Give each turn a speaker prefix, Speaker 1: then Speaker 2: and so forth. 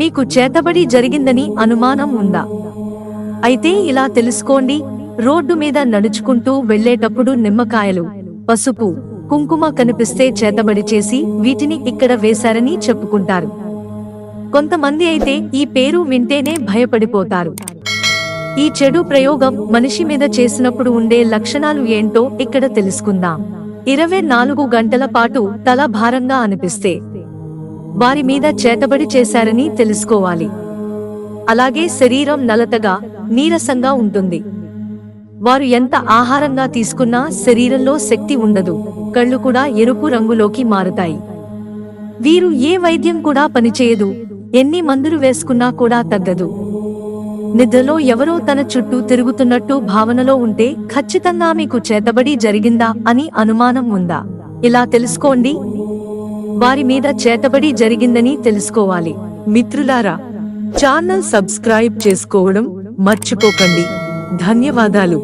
Speaker 1: మీకు చేతబడి జరిగిందని అనుమానం ఉందా? అయితే ఇలా తెలుసుకోండి రోడ్డు మీద నడుచుకుంటూ వెళ్ళేటప్పుడు నిమ్మకాయలు పసుపు కుంకుమ కనిపిస్తే చేతబడి చేసి వీటిని ఇక్కడ వేశారని చెప్పుకుంటారు. కొంతమంది అయితే ఈ పేరు వింటేనే భయపడిపోతారు. ఈ చెడు ప్రయోగం మనిషి మీద చేసినప్పుడు ఉండే లక్షణాలు ఏంటో ఇక్కడ తెలుసుకుందాం. ఇరవై నాలుగు గంటల పాటు తల భారంగా అనిపిస్తే వారి మీద చేతబడి చేశారని తెలుసుకోవాలి. అలాగే శరీరం నలతగా నీరసంగా ఉంటుంది. వారు ఎంత ఆహారంగా తీసుకున్నా శరీరంలో శక్తి ఉండదు. కళ్ళు కూడా ఎరుపు రంగులోకి మారుతాయి. వీరు ఏ వైద్యం కూడా పనిచేయదు. ఎన్ని మందులు వేసుకున్నా కూడా తగ్గదు. నిద్రలో ఎవరో తన చుట్టూ తిరుగుతున్నట్టు భావనలో ఉంటే ఖచ్చితంగా మీకు చేతబడి జరిగిందా? అని అనుమానం ఉందా? ఇలా తెలుసుకోండి. వారి మీద చేతబడి జరిగిందని తెలుసుకోవాలి. మిత్రులారా ఛానల్ సబ్స్క్రైబ్ చేసుకోవడం మర్చిపోకండి. ధన్యవాదాలు.